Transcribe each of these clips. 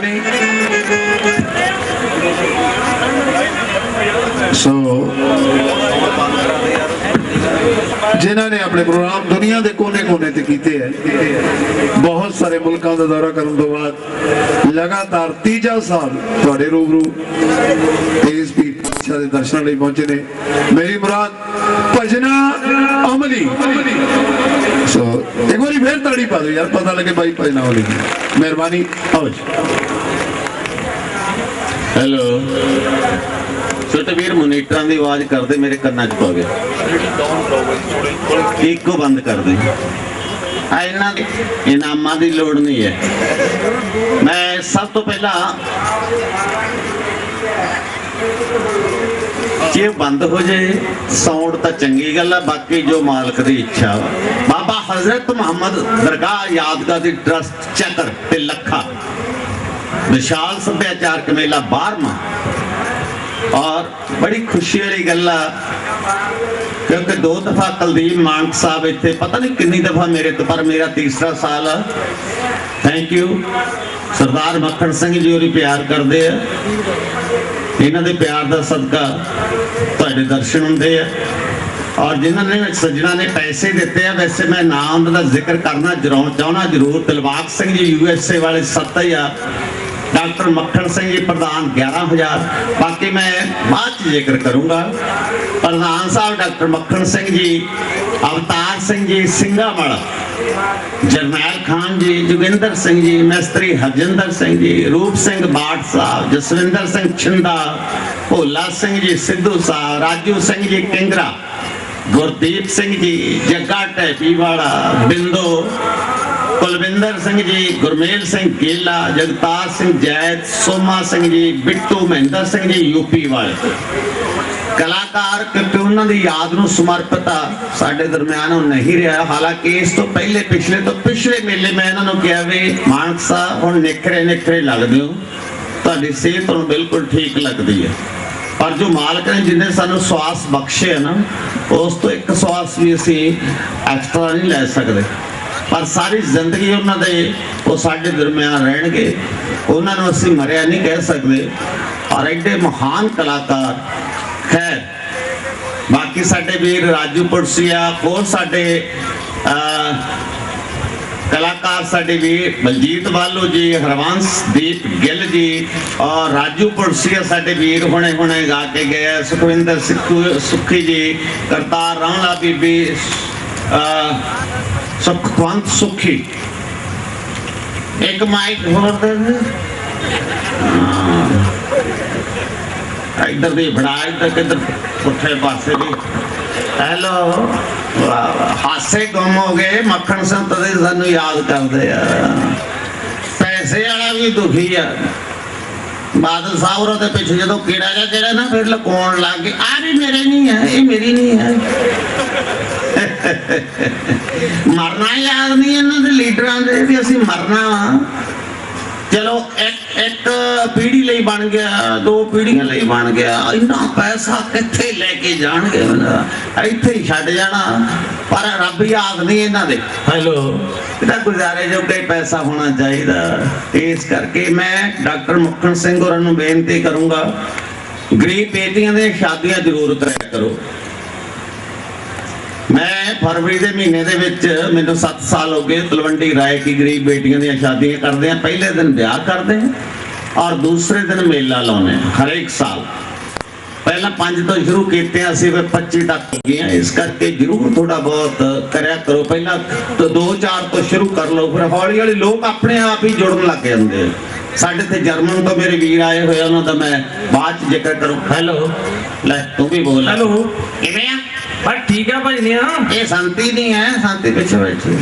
ਮਿਹਰਬਾਨੀ ਸੋ ਜਿਨ੍ਹਾਂ ਨੇ ਆਪਣੇ ਪ੍ਰੋਗਰਾਮ ਦੁਨੀਆ ਦੇ ਕੋਨੇ-ਕੋਨੇ ਤੇ ਕੀਤੇ ਹੈ, ਬਹੁਤ ਸਾਰੇ ਮੁਲਕਾਂ ਦਾ ਦੌਰਾ ਕਰਨ ਤੋਂ ਬਾਅਦ ਲਗਾਤਾਰ ਤੀਜਾ ਸਾਲ ਤੁਹਾਡੇ ਰੂਬਰੂ ਇਸ ਪੀਰ ਦੇ ਦਰਸ਼ਨਾਂ ਲਈ ਪਹੁੰਚੇ ਨੇ। ਮੇਰੀ ਮੁਰਾਦ ਭਜਨਾ ਅਮਲੀ। ਸੋ ਇੱਕ ਵਾਰੀ ਫੇਰ ਤਾੜੀ ਪਾ ਦਿਓ ਯਾਰ ਪਤਾ ਲੱਗੇ ਬਾਈ ਭਜਨਾ ਅਮਲੀ ਮਿਹਰਬਾਨੀ ਆਓ ਹੈਲੋ ਛੋਟੇ ਵੀਰ ਮੋਨੀਟਰਾਂ ਦੀ ਆਵਾਜ਼ ਕਰਦੇ ਮੇਰੇ ਕੰਨਾਂ 'ਚ ਪਾ ਗਿਆ ਇੱਕੋ ਬੰਦ ਕਰ ਦੇ ਆ ਇਹਨਾਂ ਇਨਾਮਾਂ ਦੀ ਲੋੜ ਨਹੀਂ ਹੈ ਮੈਂ ਸਭ ਤੋਂ ਪਹਿਲਾਂ ਜੇ ਬੰਦ ਹੋ ਜਾਏ ਸਾਊਂਡ ਤਾਂ ਚੰਗੀ ਗੱਲ ਆ, ਬਾਕੀ ਜੋ ਮਾਲਕ ਦੀ ਇੱਛਾ। ਬਾਬਾ ਹਜ਼ਰਤ ਮੁਹੰਮਦ ਦਰਗਾਹ ਯਾਦਗਾਰ ਦੀ ਟਰਸਟ ਚੱਕਰ ਤੇ ਲੱਖਾ। ਵਿਸ਼ਾਲ ਸੱਭਿਆਚਾਰਕ ਮੇਲਾ 12ਵਾਂ ਔਰ ਬੜੀ ਖੁਸ਼ੀ ਵਾਲੀ ਗੱਲ ਆ, ਕਿਉਂਕਿ ਦੋ ਦਫਾ ਕੁਲਦੀਪ ਮਾਨਕ ਸਾਹਿਬ ਇੱਥੇ, ਪਤਾ ਨਹੀਂ ਕਿੰਨੀ ਦਫਾ ਮੇਰੇ ਤੋਂ, ਪਰ ਮੇਰਾ ਤੀਸਰਾ ਸਾਲ ਆ। ਥੈਂਕ ਯੂ ਸਰਦਾਰ ਮੱਖਣ ਸਿੰਘ ਜੀ ਹੋਰੀ ਪਿਆਰ ਕਰਦੇ ਆ। ਇਹਨਾਂ ਦੇ ਪਿਆਰ ਦਾ ਸਦਕਾ ਤੁਹਾਡੇ ਦਰਸ਼ਨ ਹੁੰਦੇ ਆ। ਔਰ ਜਿਨ੍ਹਾਂ ਨੇ ਸੱਜਣਾ ਨੇ ਪੈਸੇ ਦਿੱਤੇ ਆ, ਵੈਸੇ ਮੈਂ ਨਾਮ ਉਹਨਾਂ ਦਾ ਜ਼ਿਕਰ ਕਰਨਾ ਜ਼ਰੂਰ ਚਾਹਣਾ ਜ਼ਰੂਰ। Dilbag Singh ji U S A ਵਾਲੇ 7000 ਡਾਕਟਰ ਮੱਖਣ ਸਿੰਘ ਜੀ, ਪ੍ਰਧਾਨ 11000 ਬਾਕੀ ਮੈਂ ਬਾਅਦ ਚ ਜ਼ਿਕਰ ਕਰੂੰਗਾ। ਪ੍ਰਧਾਨ ਸਾਹਿਬ ਡਾਕਟਰ ਮੱਖਣ ਸਿੰਘ ਜੀ ਅਵਤਾਰ ਸਿੰਘ ਜੀ ਸਿੰਘਾਮਲ ਜਰਨੈਲ ਖਾਨ ਜੀ ਜੋਗਿੰਦਰ ਸਿੰਘ ਜੀ ਮਿਸਤਰੀ ਹਰਜਿੰਦਰ ਸਿੰਘ ਜੀ ਰੂਪ ਸਿੰਘ ਬਾਟ ਸਾਹਿਬ ਜਸਵਿੰਦਰ ਸਿੰਘ ਛਿੰਦਾ ਭੋਲਾ ਸਿੰਘ ਜੀ ਸਿੱਧੂ ਸਾਹਿਬ ਰਾਜੂ ਸਿੰਘ ਜੀ ਕਿੰਗਰਾ ਗੁਰਦੀਪ ਸਿੰਘ ਜੀ ਜੱਗਾ ਟੈਪੀ ਵਾਲਾ ਬਿੰਦੋ ਕੁਲਵਿੰਦਰ ਸਿੰਘ ਜੀ ਗੁਰਮੇਲ ਸਿੰਘ ਗੇਲਾ ਜਗਤਾਰ ਸਿੰਘ ਜੈਤ ਸੋਮਾ ਸਿੰਘ ਜੀ ਬਿੱਟੂ ਮਹਿੰਦਰ ਸਿੰਘ ਜੀ ਯੂਪੀ ਵਾਲੇ ਕਲਾਕਾਰ ਕਿਉਂਕਿ ਉਹਨਾਂ ਦੀ ਯਾਦ ਨੂੰ ਸਮਰਪਿਤ ਆ, ਸਾਡੇ ਦਰਮਿਆਨ ਉਹ ਨਹੀਂ ਰਿਹਾ। ਹਾਲਾਂਕਿ ਇਸ ਤੋਂ ਪਹਿਲੇ, ਪਿਛਲੇ ਤੋਂ ਪਿਛਲੇ ਮੇਲੇ ਮੈਂ ਇਹਨਾਂ ਨੂੰ ਕਿਹਾ ਵੀ ਮਾਨਕ ਸਾਹਿਬ ਹੁਣ ਨਿਖਰੇ ਨਿਖਰੇ ਲੱਗਦੇ ਹੋ। ਤੁਹਾਡੀ ਸਿਹਤ ਹੁਣ ਬਿਲਕੁਲ ਠੀਕ ਲੱਗਦੀ ਹੈ। ਪਰ ਜੋ ਮਾਲਕ ਨੇ ਜਿੰਨੇ ਸਾਨੂੰ ਸਵਾਸ ਬਖਸ਼ੇ ਆ ਨਾ, ਉਸ ਤੋਂ ਇੱਕ ਸਵਾਸ ਵੀ ਅਸੀਂ ਐਕਸਟਰਾ ਨਹੀਂ ਲੈ ਸਕਦੇ। ਪਰ ਸਾਰੀ ਜ਼ਿੰਦਗੀ ਉਹਨਾਂ ਦੇ, ਉਹ ਸਾਡੇ ਦਰਮਿਆਨ ਰਹਿਣਗੇ। ਉਹਨਾਂ ਨੂੰ ਅਸੀਂ ਮਰਿਆ ਨਹੀਂ ਕਹਿ ਸਕਦੇ। ਔਰ ਐਡੇ ਮਹਾਨ ਕਲਾਕਾਰ ਹੈ। ਬਾਕੀ ਸਾਡੇ ਵੀਰ ਰਾਜੂ ਪੁਰਸੀਆ, ਹੋਰ ਸਾਡੇ ਕਲਾਕਾਰ ਸਾਡੇ ਵੀਰ ਬਲਜੀਤ ਵਾਲੋ ਜੀ, ਹਰਵੰਸ ਦੀਪ ਗਿੱਲ ਜੀ ਔਰ ਰਾਜੂ ਪੁਰਸੀਆ ਸਾਡੇ ਵੀਰ ਹੁਣੇ ਹੁਣੇ ਗਾ ਕੇ ਗਏ ਆ। ਸੁਖਵਿੰਦਰ ਸਿੱਖੂ, ਸੁੱਖੀ ਜੀ, ਕਰਤਾਰ ਰਾਣਾ ਬੀਬੀ ਸੁਖਵੰਤ ਸੁਖੀ। ਇੱਕ ਮਾਈਕ ਹੋਰ ਦੇ ਇੱਧਰ ਦੀ ਫੜਾ ਇੱਧਰ ਕਿੱਧਰ? ਪੁੱਠੇ ਪਾਸੇ ਦੀ। ਹੈਲੋ। ਹਾਸੇ ਗੁੰਮ ਹੋ ਗਏ, ਮੱਖਣ ਸੰਤ ਦੇ ਸਾਨੂੰ ਯਾਦ ਕਰਦੇ ਆ। ਪੈਸੇ ਵਾਲਾ ਵੀ ਦੁਖੀ ਆ। ਬਾਦਲ ਸਾਹਿਬ ਉਹਦੇ ਪਿੱਛੇ ਜਦੋਂ ਕੀੜਾ ਜਾ ਜਿਹੜਾ ਨਾ ਫਿਰ ਲਕਾਉਣ ਲੱਗ ਗਏ ਆ ਵੀ ਮੇਰੇ ਨਹੀਂ ਹੈ ਇਹ ਮੇਰੀ ਨਹੀਂ ਹੈ ਮਰਨਾ ਯਾਦ ਨਹੀਂ ਇਹਨਾਂ ਦੇ ਲੀਡਰਾਂ ਦੇ ਵੀ ਅਸੀਂ ਮਰਨਾ ਵਾ। ਚਲੋ ਇੱਕ ਇੱਕ ਪੀੜ੍ਹੀ ਲਈ ਬਣ ਗਿਆ ਦੋ ਪੀੜ੍ਹੀਆਂ ਲਈ ਬਣ ਗਿਆ। ਇੰਨਾ ਪੈਸਾ ਕਿੱਥੇ ਲੈ ਕੇ ਜਾਣਗੇ ਇੱਥੇ ਹੀ ਛੱਡ ਜਾਣਾ। ਪਰ ਰੱਬ ਯਾਦ ਨਹੀਂ ਇਹਨਾਂ ਦੇ। ਹੈਲੋ ਇਹਦਾ ਗੁਜ਼ਾਰੇ ਜੋਗੇ ਪੈਸਾ ਹੋਣਾ ਚਾਹੀਦਾ। ਇਸ ਕਰਕੇ ਮੈਂ ਡਾਕਟਰ ਮੁਖਣ ਸਿੰਘ ਹੋਰਾਂ ਨੂੰ ਬੇਨਤੀ ਕਰੂੰਗਾ ਗਰੀਬ ਬੇਟੀਆਂ ਦੀਆਂ ਸ਼ਾਦੀਆਂ ਜ਼ਰੂਰ ਕਰਿਆ ਕਰੋ। ਮੈਂ ਫਰਵਰੀ ਦੇ ਮਹੀਨੇ ਦੇ ਵਿੱਚ ਮੈਨੂੰ 7 ਸਾਲ ਹੋ ਗਏ ਤਲਵੰਡੀ ਰਾਏ ਕੀ ਗਰੀਬ ਬੇਟੀਆਂ ਦੀਆਂ ਸ਼ਾਦੀਆਂ ਕਰਦੇ ਆ। ਪਹਿਲੇ ਦਿਨ ਵਿਆਹ ਕਰਦੇ ਆ ਔਰ ਦੂਸਰੇ ਦਿਨ ਮੇਲਾ ਲਾਉਨੇ ਆ, ਹਰੇਕ ਸਾਲ। ਪਹਿਲਾਂ 5 ਤੋਂ ਸ਼ੁਰੂ ਕੀਤੇ ਆ ਅਸੀਂ, ਫਿਰ 25 ਤੱਕ ਹੋ ਗਏ ਆ ਇਸ ਕਰਕੇ ਜਰੂਰ ਥੋੜਾ ਬਹੁਤ ਕਰਿਆ ਕਰੋ। ਪਹਿਲਾਂ ਤੋਂ 2-4 ਤੋਂ ਸ਼ੁਰੂ ਕਰ ਲਓ, ਫਿਰ ਹੌਲੀ ਹੌਲੀ ਲੋਕ ਆਪਣੇ ਆਪ ਹੀ ਜੁੜਨ ਲੱਗ ਜਾਂਦੇ ਆ। ਸਾਡੇ ਤੇ ਜਰਮਨ ਤੋਂ ਮੇਰੇ ਵੀਰ ਆਏ ਹੋਏ ਉਹਨਾਂ ਦਾ ਮੈਂ ਬਾਅਦ ਚ ਜ਼ਿਕਰ ਕਰੂੰ। ਹੈਲੋ, ਲੈ ਤੂੰ ਵੀ ਬੋਲ। ਹੈਲੋ, ਕਿਵੇਂ ਆ? ਬਸ ਠੀਕ ਆ ਭਜਨੀਆ ਇਹ ਸ਼ਾਂਤੀ ਨਹੀਂ ਹੈ ਸ਼ਾਂਤੀ ਪਿੱਛੇ ਬੈਠੀ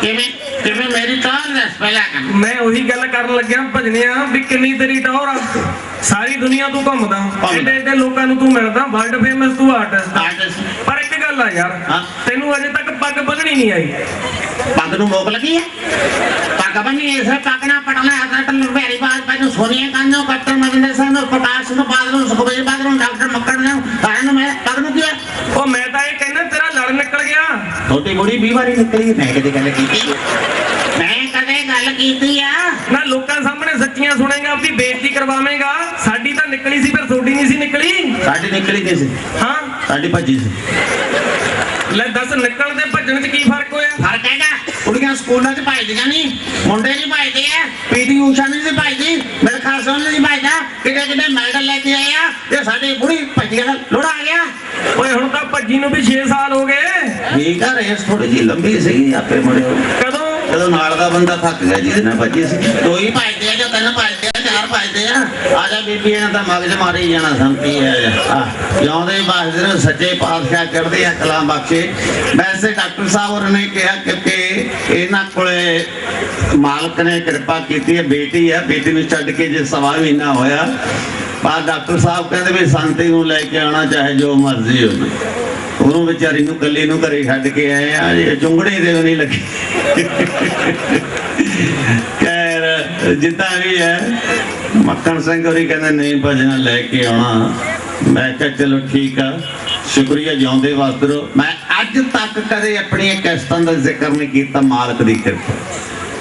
ਕਿਵੇਂ ਕਿਵੇਂ ਮੇਰੀ ਤਾਂ ਰਸ ਪਹਿਲਾਂ ਕਰ ਮੈਂ ਉਹੀ ਗੱਲ ਕਰਨ ਲੱਗਿਆ ਭਜਨੀਆ ਵੀ ਕਿੰਨੀ ਤੇਰੀ ਟੌਰ ਆ। ਸਾਰੀ ਦੁਨੀਆ ਤੂੰ ਘੁੰਮਦਾ। ਐਡੇ ਐਡੇ ਲੋਕਾਂ ਨੂੰ ਤੂੰ ਮਿਲਦਾ ਵਰਲਡ ਫੇਮਸ ਤੂੰ ਆਰਟਿਸਟ ਆਰਟਿਸਟ ਪਰ ਗੱਲ ਆ ਯਾਰ। ਹਾਂ। ਤੈਨੂੰ ਅਜੇ ਤੱਕ ਪੱਗ ਬੰਨਣੀ ਨਹੀਂ ਆਈ। ਪੱਗ ਨੂੰ ਮੋਕ ਲੱਗੀ ਹੈ ਪੱਗ ਬੰਨੀ ਇਸ ਪੱਗਣਾ ਪਟਣਾ ਅਟਲ ਮੇਰੀ ਬਾਤ ਪੈਨੂੰ ਸੋਨੀਆ ਕਾਂਨੋ ਕੱਟਰ ਮਗਨੇ ਸਾਨੂੰ ਪ੍ਰਕਾਸ਼ ਨੂੰ ਬਾਦਲ ਨੂੰ ਸੁਖਬੀਰ ਬਾਦਲ ਨੂੰ ਡਾਕਟਰ ਮੱਕੜ ਨੂੰ ਸਾਰਿਆਂ ਨੂੰ ਮੈਂ ਪੱਗ ਨੂੰ ਕਿਹਾ? ਉਹ ਮੈਂ ਤਾਂ ਇਹ ਕਹਿੰਦਾ ਤੇਰਾ ਲੜ ਨਿਕਲ ਗਿਆ। ਛੋਟੀ ਬੁੜੀ 20 ਵਾਰੀ ਨਿਕਲੀ ਮੈਂ ਕਦੇ ਗੱਲ ਕੀਤੀ? ਮੈਂ ਕਦੇ ਗੱਲ ਕੀਤੀ ਆ? ਨਾ ਲੋਕਾਂ ਸਾਹਮਣੇ ਸੱਚੀਆਂ ਸੁਣੇਗਾ ਆਪਣੀ ਬੇਇੱਜ਼ਤੀ ਕਰਵਾਵੇਂਗਾ। ਸਾਡੀ ਤਾਂ ਨਿਕਲੀ ਸੀ ਫਿਰ ਤੁਹਾਡੀ ਨਹੀਂ ਸੀ ਨਿਕਲੀ? ਸਾਡੀ ਨਿਕਲੀ ਗਈ ਸੀ? ਹਾਂ। ਸਾਡੀ ਭੱਜੀ ਸੀ। ਲੈ ਦੱਸ ਨਿਕਲਣ ਤੇ ਭੱਜਣ 'ਚ ਕੀ ਫ਼ਰਕ ਹੋਇਆ? ਫ਼ਰਕ ਹੈਗਾ। ਕੁੜੀਆਂ ਸਕੂਲਾਂ 'ਚ ਭਜਦੀਆਂ ਨਹੀਂ ਮੁੰਡੇ ਨਹੀਂ ਭਜਦੇ ਆ ਪੀਟੀ ਊਸ਼ਾ ਨਹੀਂ ਭਜਦੀ ਮੇਰੇ ਖਾਸੋਂ ਨਹੀਂ ਸੀ ਭਜਦਾ ਕਿਤੇ ਕਿਤੇ ਮੈਡਲ ਲੈ ਕੇ ਆਏ ਆ ਤੇ ਸਾਡੀ ਬੁੜੀ ਭੱਜੀਆਂ ਲੋੜਾ ਆ ਗਿਆ। ਓਏ ਹੁਣ ਤਾਂ ਭੱਜੀ ਨੂੰ ਵੀ 6 ਸਾਲ ਹੋ ਗਏ। ਠੀਕ ਆ ਰੇਸ ਥੋੜੀ ਜਿਹੀ ਲੰਬੀ ਸੀਗੀ ਆਪੇ ਮੁੜਿਓ। ਕਦੋਂ? ਜਦੋਂ ਨਾਲ ਦਾ ਬੰਦਾ ਥੱਕ ਗਿਆ ਜਿਹਦੇ ਨਾਲ ਭੱਜੀ ਸੀ। ਦੋ ਹੀ ਭਜਦੇ ਆ ਜਾਂ ਤਿੰਨ ਭਜਦੇ ਆ ਆ। ਆ ਜਾ ਬੀਬੀ ਇਹਨਾਂ ਦਾ ਮਗਜ ਮਾਰੀ ਜਾਣਾ ਸੰਤੀ ਹੈ ਜਿਉਂਦੇ ਬਾਸਦੇ ਨੂੰ ਸੱਚੇ ਪਾਤਸ਼ਾਹ ਕਰਦੇ ਆ ਕਲਾਮ ਬਖਸ਼ੇ। ਵੈਸੇ ਡਾਕਟਰ ਸਾਹਿਬ ਹੋਰਾਂ ਨੇ ਕਿਹਾ ਕਿ ਇਹਨਾਂ ਕੋਲੇ ਮਾਲਕ ਨੇ ਕਿਰਪਾ ਕੀਤੀ ਹੈ, ਬੇਟੀ ਹੈ। ਬੇਟੀ ਨੂੰ ਛੱਡ ਕੇ ਜੇ ਸਵਾ ਮਹੀਨਾ ਹੋਇਆ ਪਰ ਡਾਕਟਰ ਸਾਹਿਬ ਕਹਿੰਦੇ ਵੀ ਸੰਤੀ ਨੂੰ ਲੈ ਕੇ ਆਉਣਾ, ਚਾਹੇ ਜੋ ਮਰਜ਼ੀ ਹੋਵੇ। ਉਹਨੂੰ ਵਿਚਾਰੀ ਨੂੰ ਕੱਲੀ ਨੂੰ ਘਰੇ ਛੱਡ ਕੇ ਆਏ ਆ ਜੇ ਚੁੰਗੜੇ ਦੇ ਨਹੀਂ ਲੱਗੀ। ਖੈਰ, ਜਿੱਦਾਂ ਵੀ ਹੈ ਮੱਖਣ ਸਿੰਘ ਹੋਰੀ ਕਹਿੰਦੇ, ਨਹੀਂ ਭਜਨ, ਲੈ ਕੇ ਆਉਣਾ। ਮੈਂ ਕਿਹਾ, ਚਲੋ ਠੀਕ ਆ। ਸ਼ੁਕਰੀਆ, ਜਿਉਂਦੇ ਵਾਸਤੇ ਮੈਂ ਅੱਜ ਤੱਕ ਕਦੇ ਆਪਣੀਆਂ ਕਿਸ਼ਤਾਂ ਦਾ ਜ਼ਿਕਰ ਨਹੀਂ ਕੀਤਾ ਮਾਲਕ ਦੀ ਕਿਰਪਾ।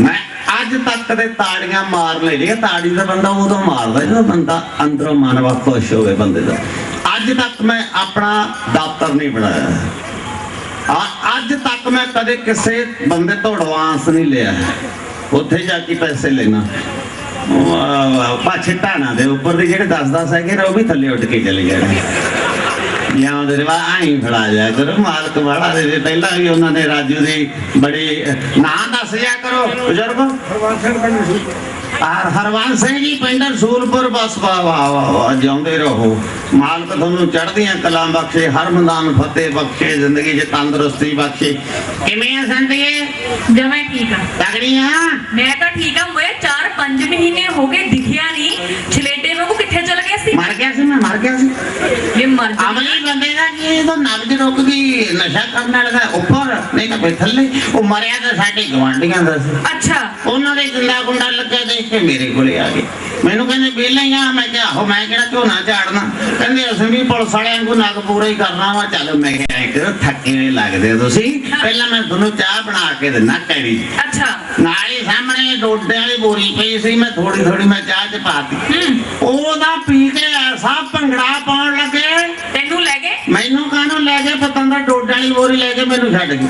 ਮੈਂ ਅੱਜ ਤੱਕ ਕਦੇ ਤਾੜੀਆਂ ਮਾਰ ਲੈ ਤਾੜੀ ਦਾ ਬੰਦਾ ਉਦੋਂ ਮਾਰਦਾ ਜਦੋਂ ਬੰਦਾ ਅੰਦਰੋਂ ਮਨ ਵਾ ਖੁਸ਼ ਹੋਵੇ ਬੰਦੇ ਦਾ। ਅੱਜ ਤੱਕ ਮੈਂ ਆਪਣਾ ਦਫ਼ਤਰ ਨਹੀਂ ਬਣਾਇਆ। ਅੱਜ ਤੱਕ ਮੈਂ ਕਦੇ ਕਿਸੇ ਬੰਦੇ ਤੋਂ ਐਡਵਾਂਸ ਨਹੀਂ ਲਿਆ। ਉੱਥੇ ਜਾ ਕੇ ਪੈਸੇ ਲੈਣਾ। ਪਾਛੇ ਟਾਣਾ ਦੇ ਉੱਪਰ ਦੇ ਜਿਹੜੇ 10 10 ਹੈਗੇ ਨੇ, ਉਹ ਵੀ ਥੱਲੇ ਉੱਡ ਕੇ ਚਲੇ ਜਾਣੇ ਜਾਂ ਦੇ ਵਾ ਆਈ ਫੜਾ ਜਾ ਕਰੋ, ਮਾਲਕ ਵਾਲਾ ਦੇ ਪਹਿਲਾਂ ਵੀ ਉਹਨਾਂ ਨੇ ਰਾਜੂ ਦੀ ਬੜੀ, ਨਾਂ ਦੱਸ ਜਾ ਕਰੋ, ਬਜ਼ੁਰਗ। ਹਰ ਹਰਵੰਸ ਸਿੰਘ ਜੀ ਪਿੰਡ ਰਸੂਲਪੁਰ ਬਸ ਵਾ ਵਾ ਜਿਉਂਦੇ ਰਹੋ। ਮਾਲਕ ਤੁਹਾਨੂੰ ਚੜ੍ਹਦੀਆਂ ਕਲਾਂ ਬਖਸ਼ੇ ਹਰ ਮੈਦਾਨ ਫਤਿਹ ਬਖਸ਼ੇ ਜ਼ਿੰਦਗੀ 'ਚ ਤੰਦਰੁਸਤੀ ਬਖਸ਼ੇ। ਕਿਵੇਂ ਆ ਸੰਦੀਏ? ਜਮੇ ਠੀਕ ਆ। ਤਗੜੀਆਂ ਮੈਂ ਤਾਂ ਠੀਕ ਆ ਮੈਂ 4-5 ਮਹੀਨੇ ਹੋ ਗਏ ਦਿਖਿਆ ਨਹੀਂ। ਗਿਆ ਸੀ ਮੈਂ ਮਰ ਗਿਆ ਸੀ। ਇਹ ਮਰ ਜਾ ਅਮਲੀ ਬੰਦੇ ਦਾ ਕੀ ਇਹ ਤਾਂ ਨਬਜ ਰੁਕ ਗਈ ਨਸ਼ਾ ਕਰਨ ਵਾਲਾ ਦਾ ਉੱਪਰ ਨਹੀਂ ਤਾਂ ਕੋਈ ਥੱਲੇ। ਉਹ ਮਰਿਆ ਤਾਂ ਸਾਡੇ ਗਵਾਂਢੀਆਂ ਦਾ ਸੀ। ਅੱਛਾ। ਉਹਨਾਂ ਦੇ ਗੁੰਡਾ ਗੁੰਡਾ ਲੱਗਿਆ ਦੇਖ ਕੇ ਮੇਰੇ ਕੋਲੇ ਆ ਗਏ। ਮੈਨੂੰ ਕਹਿੰਦੇ ਵਿਹਲਾ ਹੀ ਆ। ਮੈਂ ਕਿਹਾ ਆਹੋ ਮੈਂ ਕਿਹੜਾ ਝੋਨਾ ਝਾੜਨਾ? ਕਹਿੰਦੇ ਅਸੀਂ ਵੀ ਪੁਲਿਸ ਵਾਲਿਆਂ ਨੂੰ ਨਗ ਪੂਰਾ ਹੀ ਕਰਨਾ ਵਾ। ਚੱਲ ਮੈਂ ਕਿਹਾ ਕਰੋ ਥੱਕੇ ਹੋਏ ਲੱਗਦੇ ਹੋ ਤੁਸੀਂ। ਪਹਿਲਾਂ ਮੈਂ ਤੁਹਾਨੂੰ ਚਾਹ ਬਣਾ ਕੇ ਦਿੰਦਾ ਕੈਰੀ ਅੱਛਾ। ਨਾਲ ਹੀ ਸਾਹਮਣੇ ਡੋਡੇ ਵਾਲੀ ਬੋਰੀ ਪਈ ਸੀ ਮੈਂ ਥੋੜੀ ਥੋੜੀ ਮੈਂ ਚਾਹ ਚ ਪਾਤੀ ਉਹਦਾ ਪੀ ਕੇ ਐਸਾ ਭੰਗੜਾ ਪਾਉਣ ਲੱਗੇ। ਤੈਨੂੰ ਲੈ ਗਏ? ਮੈਨੂੰ ਕਾਹਨੂੰ ਲੈ ਕੇ ਪਤੰਦਰ ਡੋਡੇ ਵਾਲੀ ਬੋਰੀ ਲੈ ਕੇ ਮੈਨੂੰ ਛੱਡ ਗਈ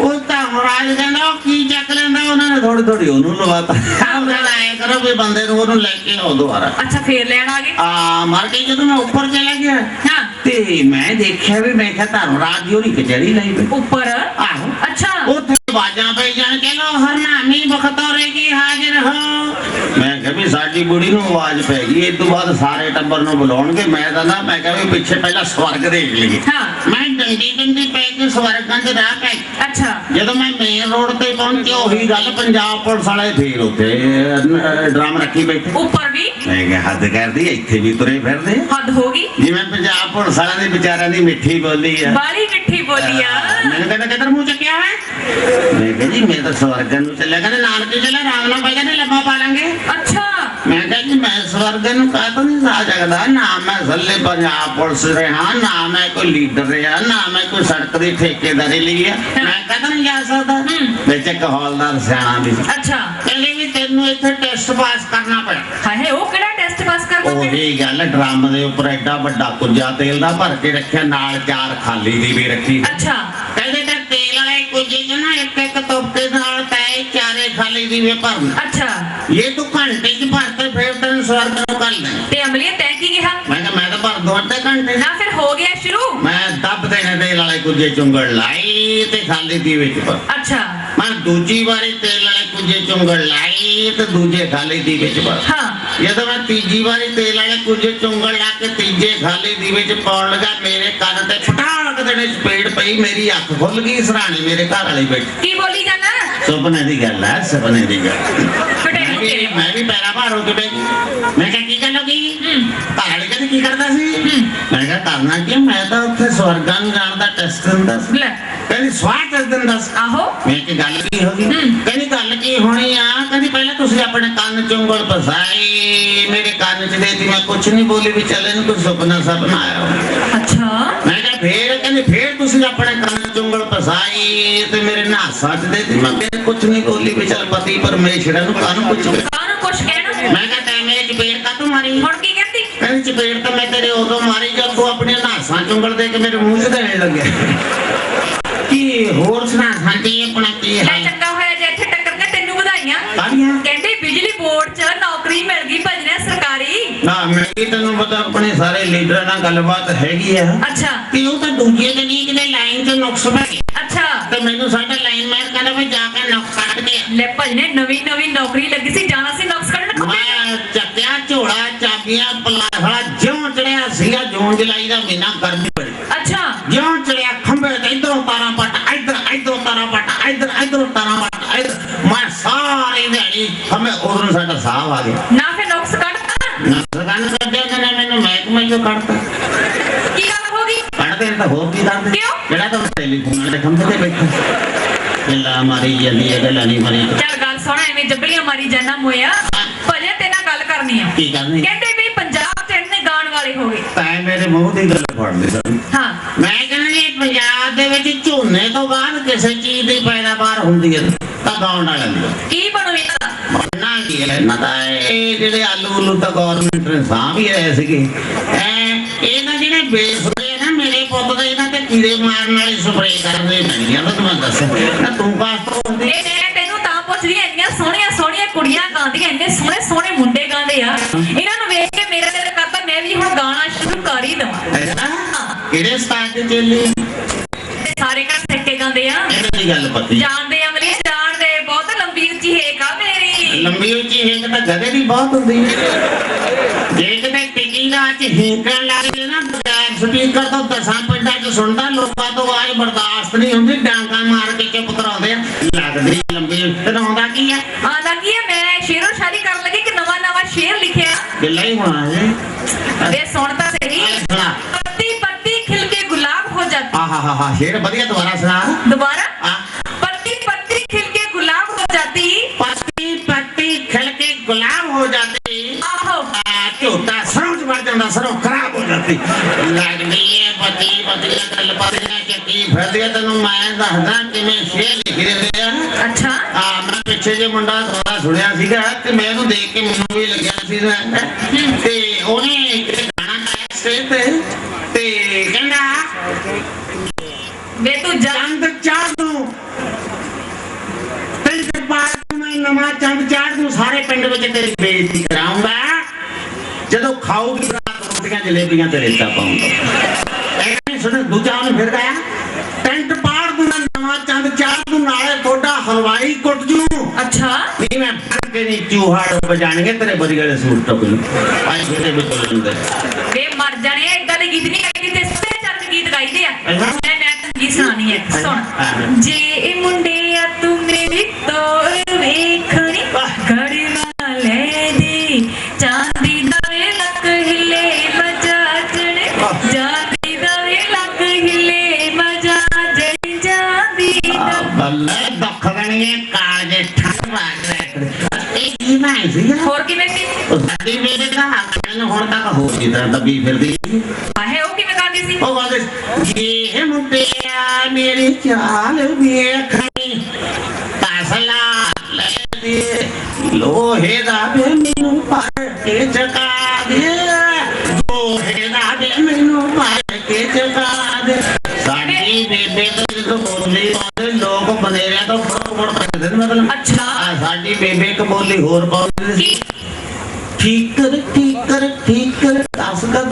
ਉਹ ਤਾਂ ਮਹਾਰਾਜ ਕਹਿੰਦਾ ਉਹ ਕੀ ਚੱਕ ਲੈਂਦਾ? ਉਹਨਾਂ ਨੇ ਥੋੜੀ ਥੋੜੀ ਉਹਨੂੰ ਲਵਾਤਾ। ਉਹਨਾਂ ਐ ਕਰੋ ਵੀ ਬੰਦੇ ਨੂੰ ਉਹਨੂੰ ਲੈ ਕੇ ਆਓ ਦੁਬਾਰਾ। ਅੱਛਾ ਫੇਰ ਲੈਣ ਆ ਗਏ? ਆ ਮਾਰ ਕੇ ਜਦੋਂ ਮੈਂ ਉੱਪਰ ਚਲਾ ਗਿਆ। ਹਾਂ। ਤੇ ਮੈਂ ਦੇਖਿਆ ਵੀ ਮੈਂ ਕਿਹਾ ਧਰਮਰਾਜ ਦੀ ਉਹਦੀ ਕਚਹਿਰੀ ਲਈ ਪਈ ਉੱਪਰ? ਆਹੋ। ਅੱਛਾ। ਉੱਥੇ ਬਾਜਾਂ ਪਈ ਜਾਣ ਚਲੋ ਹਰਨਾਮੀ ਬਖਤੌਰੇ ਕੀ ਹਾਜ਼ਰ ਹੋ? ਕਿਹਾ ਸਾਡੀ ਬੁੜੀ ਨੂੰ ਆਵਾਜ਼ ਪੈ ਗਈ ਇਸ ਤੋਂ ਬਾਅਦ ਸਾਰੇ ਟੱਬਰ ਨੂੰ ਬੁਲਾਉਣਗੇ। ਮੈਂ ਤਾਂ ਨਾ ਮੈਂ ਕਿਹਾ ਵੀ ਪਿੱਛੇ ਪਹਿਲਾਂ ਸਵਰਗ ਦੇਖ ਲਈਏ। ਹਾਂ। ਮੈਂ ਡੰਡੀ ਡੰਡੀ ਪੈ ਕੇ ਸਵਰਗਾਂ 'ਚ ਰਾਹ ਪੈ। ਅੱਛਾ। ਜਦੋਂ ਮੈਂ ਮੇਨ ਰੋਡ ਤੇ ਪਹੁੰਚਿਆ ਉਹੀ ਗੱਲ ਪੰਜਾਬ ਪੁਲਿਸ ਵਾਲੇ ਫੇਰ ਉੱਥੇ ਡਰਮ ਰੱਖੀ ਬੈਠੇ। ਉੱਪਰ ਵੀ? ਮੈਂ ਕਿਹਾ ਹੱਦ ਕਰਦੀ ਇੱਥੇ ਵੀ ਤੁਰੇ ਫਿਰਦੇ ਹੱਦ ਹੋ ਗਈ। ਜਿਵੇਂ ਪੰਜਾਬ ਪੁਲਿਸ ਵਾਲਿਆਂ ਦੇ ਵਿਚਾਰਿਆਂ ਦੀ ਮਿੱਠੀ ਬੋਲੀ ਆ। ਬਾਲੀ ਮਿੱਠੀ ਬੋਲੀ ਆ। ਮੈਨੂੰ ਕਹਿੰਦਾ ਕਿੱਧਰ ਮੂੰਹ ਚੱਕਿਆ ਹੈ? ਮੈਂ ਕਿਹਾ ਜੀ ਮੈਂ ਤਾਂ ਸਵਰਗਾਂ ਨੂੰ ਚੱਲਿਆ। ਕਹਿੰਦੇ ਨਾਨਕੇ ਚੱਲਿਆ ਰਾਮ ਨਾਲ ਪੈ ਕਹਿੰਦੇ ਲੱਭਾ ਪਾ ਲਾਂਗੇ। ਅੱਛਾ। ਜੀ ਮੈਂ ਸਵਰਗਾਂ ਨੂੰ ਕਾਹ ਤੋਂ ਨਹੀਂ ਜਾ ਸਕਦਾ ਨਾ ਮੈਂ ਥੱਲੇ ਪੰਜਾਬ ਪੁਲਿਸ ਰਿਹਾ ਨਾ ਮੈਂ ਕੋਈ ਲੀਡਰ ਰਿਹਾ ਨਾ ਮੈਂ ਕੋਈ ਸੜਕ ਦੀ ਠੇਕੇਦਾਰੀ ਲਈ ਆ। ਮੈਂ ਕਦੋਂ ਨਹੀਂ ਜਾ ਸਕਦਾ। ਵਿੱਚ ਇੱਕ ਹੌਲਦਾਰ ਸਿਆਣਾ ਵੀ। ਅੱਛਾ। ਕਹਿੰਦੇ ਵੀ ਤੈਨੂੰ ਇੱਥੇ ਟੈਸਟ ਪਾਸ ਕਰਨਾ ਪੈਣਾ ਹਾਏ ਉਹ ਕਿਹੜਾ ਟੈਸਟ ਪਾਸ ਕਰਨਾ ਉਹੀ ਗੱਲ ਡਰਮ ਦੇ ਉੱਪਰ ਐਡਾ ਵੱਡਾ ਕੁੱਜਾ ਤੇਲ ਦਾ ਭਰ ਕੇ ਰੱਖਿਆ ਨਾਲ ਚਾਰ ਖਾਲੀ ਦੀ ਵੀ ਰੱਖੀ। ਅੱਛਾ। ਕਹਿੰਦੇ ਤੇ ਤੇਲ ਵਾਲੇ ਕੁੱਜੇ ਚ ਨਾ ਇੱਕ ਖਾਲੀ ਦੀ ਵੀ ਭਰਨ। ਅੱਛਾ। ਇਹ ਤੂੰ ਘੰਟੇ ਚ ਭਰਤੇ ਫਿਰ ਤੈਨੂੰ ਸਵਰਗ ਨੂੰ ਕਰ ਲੈ ਤੇ ਅਮਲੀਏ ਤੈਂ ਕੀ ਕਿਹਾ? ਮੈਂ ਕਿਹਾ ਮੈਂ ਤਾਂ ਭਰ ਦੋ ਨਾ ਫਿਰ ਹੋ ਗਿਆ ਸ਼ੁਰੂ। ਮੈਂ ਦੱਬ ਦੇਣੇ ਤੇਲ ਵਾਲੇ ਕੁੱਜੇ ਚੁੰਗੜ ਲਾਈ ਤੇ ਖਾਲੀ ਦੀ ਵਿੱਚ ਪਾ ਅੱਛਾ। ਮੈਂ ਦੂਜੀ ਵਾਰੀ ਤੇਲ ਵਾਲੇ ਕੁੱਜੇ ਚੁੰਗੜ ਲਾਈ ਤੇ ਦੂਜੇ ਖਾਲੀ ਦੀ ਵਿੱਚ ਪਾ ਹਾਂ। ਜਦੋਂ ਮੈਂ ਤੀਜੀ ਵਾਰੀ ਤੇਲ ਵਾਲੇ ਕੁੱਜੇ ਚੁੰਗੜ ਲਾ ਕੇ ਤੀਜੇ ਖਾਲੀ ਦੀ ਵਿੱਚ ਪਾਉਣ ਲੱਗਾ ਮੇਰੇ ਕੰਨ ਤੇ ਫਟਾਕ ਦੇਣੇ ਸਪੀਡ ਪਈ ਮੇਰੀ ਅੱਖ ਖੁੱਲ ਗਈ ਸਰਾਣੇ ਮੇਰੇ ਘਰ ਵਾਲੀ ਬੈਠੀ। ਕੀ ਬੋਲੀ? ਸੁਪਨੇ ਦੀ ਗੱਲ ਹੈ ਸੁਪਨੇ ਦੀ ਗੱਲ। ਮੈਂ ਵੀ ਮੁੱਕੇ ਮੈਂ ਵੀ ਪੈਰਾ ਭਾਰ ਹੋ ਕੇ ਬੈ ਮੈਂ ਕਿਹਾ ਕੀ ਗੱਲ ਹੋ ਗਈ? ਕੀ ਕਰਦਾ ਸੀ। ਮੈਂ ਕਿਹਾ ਕਰਨਾ ਕੀ? ਮੈਂ ਤਾਂ ਉੱਥੇ ਸਵਰਗਾਂ ਨੂੰ ਜਾਣ ਦਾ ਟੈਸਟ ਦਿੰਦਾ ਸੀ। ਕਹਿੰਦੀ ਸਵਾਹ ਟੈਸਟ ਦਿੰਦਾ ਸੀ। ਆਹੋ। ਮੈਂ ਕਿ ਗੱਲ ਕੀ ਹੋ ਗਈ। ਕਹਿੰਦੀ ਗੱਲ ਕੀ ਹੋਣੀ ਆ? ਕਹਿੰਦੀ ਪਹਿਲਾਂ ਤੁਸੀਂ ਆਪਣੇ ਕੰਨ ਚ ਉਂਗਲ ਫਸਾਈ ਮੇਰੇ ਕੰਨ ਚ ਦੇਤੀ ਮੈਂ ਕੁਛ ਨਹੀਂ ਬੋਲੀ ਵੀ ਚੱਲੇ ਨੂੰ ਕੋਈ ਸੁਪਨਾ ਸੁਪਨਾ ਆਇਆ। ਅੱਛਾ। ਮੈਂ ਫੇਰ ਕਹਿੰਦੇ ਫੇਰ ਤੁਸੀਂ ਆਪਣੇ ਕੰਨ ਚ ਉਂਗਲ ਫਸਾਈ ਤੇ ਮੇਰੇ ਚ ਦੇ ਦਿੱਤੀ। ਮੈਂ ਕਿਹਾ ਕੁਛ ਨਹੀਂ ਬੋਲੀ ਵੀ ਚੱਲ ਪਤੀ ਪਰਮੇਸ਼ਰ ਨੂੰ ਕਾਹਨੂੰ ਪੁੱਛੂ ਕਾਹਨੂੰ ਕੁਛ ਕਹਿਣਾ ਮੈਂ ਕਿਹਾ ਤੈਂ ਮੇਰੇ ਚਪੇੜ ਕਾ ਤੂੰ ਮਾਰੀ? ਹੁਣ ਕੀ ਕਹਿੰਦੀ? ਕਹਿੰਦੀ ਚਪੇੜ ਤਾਂ ਮੈਂ ਤੇਰੇ ਉਦੋਂ ਮਾਰੀ ਜਦ ਤੂੰ ਆਪਣੀਆਂ ਨਾਸਾਂ ਚ ਉਂਗਲ ਦੇ ਕੇ ਮੇਰੇ ਮੂੰਹ 'ਚ ਦੇਣ ਲੱਗਿਆ। ਕੀ ਹੋਰ ਸੁਣਾ ਹਾਂਜੀ ਆਪਣਾ ਕੀ ਹੈ ਚੰਗਾ ਹੋਇਆ ਜੇ ਇੱਥੇ ਟੱਕਰ ਗਏ ਤੈਨੂੰ ਵਧਾਈਆਂ। ਕਹਿੰਦੇ ਬਿਜਲੀ ਬੋਰਡ 'ਚ ਨੌਕਰੀ ਮਿਲ ਗਈ ਨਾ ਮੈਂ ਤੈਨੂੰ ਪਤਾ ਆਪਣੇ ਸਾਰੇ ਲੀਡਰਾਂ ਨਾਲ ਗੱਲਬਾਤ ਹੈਗੀ ਆ। ਅੱਛਾ। ਤੇ ਉਹ ਤਾਂ ਦੂਜੇ ਦਿਨ ਹੀ ਕਿਤੇ ਲਾਈਨ 'ਚ ਨੁਕਸ ਪੈ ਗਿਆ ਅੱਛਾ। ਤੇ ਮੈਨੂੰ ਸਾਡਾ ਲਾਈਨ ਮੈਨ ਕਹਿੰਦਾ ਵੀ ਜਾ ਕੇ ਨੁਕਸ ਕੱਢ ਆ। ਲੈ ਭਜਨੇ ਨਵੀਂ ਨਵੀਂ ਨੌਕਰੀ ਲੱਗੀ ਸੀ ਜਾਣਾ ਸੀ ਨੌਕਸ ਕੱਢਣ ਮੈਂ ਚੱਕਿਆ ਝੋਲਾ ਚਾਬੀਆਂ ਪਲਾਹੜਾ ਜਿਉਂ ਚੜਿਆ ਸੀਗਾ ਜੂਨ ਜੁਲਾਈ ਦਾ ਮਹੀਨਾ ਗਰਮੀ ਬੜੀ। ਅੱਛਾ। ਜਿਉਂ ਚੜਿਆ ਖੰਭੇ ਤੇ ਇਧਰੋਂ ਤਾਰਾਂ ਪੱਟ ਇਧਰ ਇਧਰੋਂ ਤਾਰਾਂ ਪੱਟ ਇਧਰ ਇਧਰੋਂ ਤਾਰਾਂ ਪੱਟ ਮੈਂ ਸਾਰੀ ਦਿਹਾੜੀ ਹਮੇ ਉਧਰੋਂ ਸਾਡਾ ਸਾਹ ਆ ਗਿਆ। ਨਾ ਫਿਰ ਨੌਕਸ ਕੱਢ ਨਾ ਸਰਕਾਰ ਨੇ ਕੱਢਿਆ ਨੇ ਮੈਨੂੰ ਮਹਿਕਮੇ ਚੋਂ ਕੱਢਤਾ? ਕੀ ਗੱਲ ਹੋ ਗਈ? ਕੱਢਦੇ ਨੇ ਤਾਂ ਹੋਰ ਕੀ ਕਰਦੇ ਕਿਉਂ? ਜਿਹੜਾ ਤਾਂ ਟੈਲੀਫੋਨ ਵਾਲੇ ਖੰਭੇ ਤੇ ਬੈਠਾ। ਗੱਲਾਂ ਮਾਰੀ ਜਾਂਦੀ ਹੈ ਗੱਲਾਂ ਨਹੀਂ ਮਾਰੀ। ਚੱਲ ਗੱਲ ਸੁਣ ਐਵੇਂ ਜੱਬਲੀਆਂ ਮਾਰੀ ਜਾਣਾ ਮੋਇਆ। ਭਜਨ ਤੇ ਨਾਲ ਗੱਲ ਕਰਨੀ ਆ। ਕੀ ਕਰਨੀ? ਕਹਿੰਦੇ ਵੀ ਪੰਜਾਬ ਚ ਇੰਨੇ ਗਾਣ ਵਾਲੇ ਹੋ ਗਏ। ਤਾਂ ਮੇਰੇ ਮੂੰਹ ਦੀ ਗੱਲ ਫੜ ਲਈ ਸਰ ਹਾਂ। ਮੈਂ ਕਹਿੰਦਾ ਪੰਜਾਬ ਦੇ ਵਿੱਚ ਝੋਨੇ ਤੋਂ ਬਾਅਦ ਕਿਸੇ ਚੀਜ਼ ਦੀ ਪੈਦਾਵਾਰ ਹੁੰਦੀ ਹੈ। ਕੀ ਹੈ ਨਾ ਤਾਂ ਇਹ ਜਿਹੜੇ ਆਲੂ ਉਲੂ ਤਾਂ ਗਵਰਨਮੈਂਟ ਨੇ ਸਾਂਭ ਹੀ ਰਹੇ ਸੀਗੇ। ਐ ਇਹ ਨਾ ਜਿਹੜੇ ਬੇਸੁਰੇ ਨਾ ਮੇਰੇ ਪੁੱਤ ਦੇ ਇਹਨਾਂ ਤੇ ਕੀੜੇ ਮਾਰਨ ਵਾਲੀ ਸਪਰੇਅ ਕਰਦੇ ਪੈਣੀਆਂ ਤਾਂ ਤੁਹਾਨੂੰ ਦੱਸ ਨਾ ਤੂੰ ਕਾਸ ਤੋਂ ਹੁੰਦੀ ਇਹ ਮੈਂ ਤੈਨੂੰ ਤਾਂ ਪੁੱਛਦੀ ਆਂ, ਇੰਨੀਆਂ ਸੋਹਣੀਆਂ ਸੋਹਣੀਆਂ ਕੁੜੀਆਂ ਗਾਉਂਦੀਆਂ ਇੰਨੇ ਸੋਹਣੇ ਸੋਹਣੇ ਮੁੰਡੇ ਗਾਉਂਦੇ ਆ। ਇਹਨਾਂ ਨੂੰ ਵੇਖ ਕੇ ਮੇਰਾ ਦਿਲ ਕਰਦਾ ਮੈਂ ਵੀ ਹੁਣ ਗਾਣਾ ਸ਼ੁਰੂ ਕਰ ਹੀ ਦਵਾਂ। ਕਿਹੜੇ ਸਟਾਰ ਤੇ ਚੱਲੀ? ਸਾਰੇ ਘਰ ਸਿੱਕੇ ਗਾਉਂਦੇ ਆ। ਇਹਨਾਂ ਦੀ ਗੱਲ ਪੱਤੀ ਜਾਣਦੇ ਲੰਬੀ ਉੱਚੀ ਹੇਕ ਤਾਂ ਜਦੇ ਵੀ ਬਹੁਤ ਹੁੰਦੀ ਦੇਖਦੇ ਪਿਕਿੰਗਾਂ ਚ ਹਿੰਗਣ ਲੱਗਦੇ ਨਾ ਬਗੈਰ ਸਪੀਕਰ ਤੋਂ ਦਸਾਂ ਪਿੰਡਾਂ ਚ ਸੁਣਦਾ ਲੋਕਾਂ ਤੋਂ ਆਵਾਜ਼ ਬਰਦਾਸ਼ਤ ਨਹੀਂ ਹੁੰਦੀ ਡਾਂਗਾ ਮਾਰ ਕੇ ਚੁੱਪ ਕਰਾਉਂਦੇ ਆ। ਲੱਗਦੀ ਲੰਬੀ ਉੱਚੀ। ਰੋਂਦਾ ਕੀ ਹੈ ਆਉਂਦਾ ਕੀ ਹੈ ਮੈਂ ਸ਼ੇਰੋ ਸ਼ਾਇਰੀ ਕਰਨ ਲੱਗੀ ਕਿ ਨਵਾਂ ਨਵਾਂ ਸ਼ੇਰ ਲਿਖਿਆ। ਗੱਲਾਂ ਹੀ ਹੋਣਾ ਹੈ ਵੇ ਸੁਣ ਤਾਂ ਸਹੀ। ਪੱਤੀ ਪੱਤੀ ਖਿਲ ਕੇ ਗੁਲਾਬ ਹੋ ਜਾਂਦਾ। ਆਹਾ ਸ਼ੇਰ ਵਧੀਆ ਦੁਬਾਰਾ ਸੁਣਾ। ਦੁਬਾਰਾ? ਆ ਝੋਟਾ ਸਰੋਂ ਚ ਵੜ ਜਾਂਦਾ ਸਰੋਂ ਖਰਾਬ ਹੋ ਜਾਂਦੀ ਲੱਗਦੀ ਏ ਪਤੀ ਪਤੀ ਗੱਲ ਪਤੀਆਂ ਚੱਕੀ ਫਿਰਦੀ ਆ ਤੈਨੂੰ ਮੈਂ ਦੱਸਦਾ ਕਿਵੇਂ ਸ਼ੇਰ ਲਿਖ ਦਿੰਦੇ ਆ अच्छा ਆ ਮੈਂ ਪਿੱਛੇ ਜੇ ਮੁੰਡਾ ਥੋੜਾ ਸੁਣਿਆ ਸੀਗਾ ਤੇ ਮੈਂ ਉਹਨੂੰ ਦੇਖ ਕੇ ਮੈਨੂੰ ਵੀ ਲੱਗਿਆ ਸੀ ਨਾ, ਤੇ ਉਹਨੇ ਇੱਕ ਗਾਣਾ ਗਾਇਆ ਸਟੇਜ ਤੇ ਤੇ ਕਹਿੰਦਾ वे तू जा ਚੰਦ ਚਾੜ ਦੂੰ ਪਿੰਡ ਦੇ ਬਾਹਰ ਮੈਂ ਨਵਾਂ ਚੰਦ ਚਾੜ ਦੂੰ ਸਾਰੇ ਪਿੰਡ ਵਿੱਚ ਤੇਰੀ ਬੇਇੱਜ਼ਤੀ ਕਰਾਉਂਗਾ ਜਦੋਂ ਖਾਊਗੀ ਰੋਟੀਆਂ ਜਲੇਬੀਆਂ ਤੇ ਰੇਤਾ ਪਾਉਂਦਾ ਐਵੇਂ ਸੁਣ ਦੂਜਾ ਉਹਨੇ ਫਿਰ ਗਿਆ ਟੈਂਟ ਪਾੜ ਦੂੰ ਨਵਾਂ ਚੰਦ ਚਾੜ ਦੂੰ ਨਾਲੇ ਤੁਹਾਡਾ ਹਲਵਾਈ ਕੁੱਟ ਜੂ। ਅੱਛਾ। ਨਹੀਂ ਮੈਂ ਫੜ ਕੇ ਨਹੀਂ ਚੂਹਾੜ ਵਜਾਣਗੇ ਤੇਰੇ ਬਦਗਲੇ ਸੂਟ ਟੱਪ ਜੂ ਆਏ ਛੋਟੇ ਵਿੱਚ ਲੰਦੇ ਵੇ ਮਰ ਜਾਣੇ ਇਦਾਂ ਦੇ ਗੀਤ ਨਹੀਂ ਗਾਈਦੇ ਤੇ ਸਿੱਧੇ ਚੱਲ ਗੀਤ ਗਾਈਦੇ ਆ। ਮੈਂ ਮੈਂ ਗੀਤ ਸੁਣਾਣੀ ਹੈ ਸੁਣ। ਜੇ ਇਹ ਮੁੰਡੇ ਤਾਂ ਦੱਬੀ ਫਿਰਦੀ? ਆਹੇ ਉਹ ਕਿਵੇਂ ਗਾਉਂਦੀ ਸੀ? ਉਹ ਕਹਿੰਦੇ ਇਹ ਮੁੰਡਿਆ ਮੇਰੀ ਚਾਲ ਵੇਖਣੀ ਤਸਲਾ ਲੈ ਦੇ। ਲੋਹੇ ਦਾ ਵੇ ਮੈਨੂੰ ਪਰ ਕੇ ਚਕਾ ਦੇ। ਲੋਹੇ ਦਾ ਵੇ ਮੈਨੂੰ ਪਰ ਕੇ ਚਕਾ ਦੇ। ਸਾਡੀ ਬੇਬੇ ਤੋਂ ਜਦੋਂ ਬੋਲੀ ਪਾਉਂਦੇ ਲੋਕ ਬਨੇਰਿਆਂ ਤੋਂ ਫੜ ਫੜ ਕਰਦੇ ਨੇ ਮਤਲਬ। ਅੱਛਾ। ਸਾਡੀ ਬੇਬੇ ਇੱਕ ਬੋਲੀ ਹੋਰ ਪਾਉਂਦੀ ਸੀ। ਠੀਕਰ ਠੀਕਰ ਠੀਕਰ ਨੀਕਰ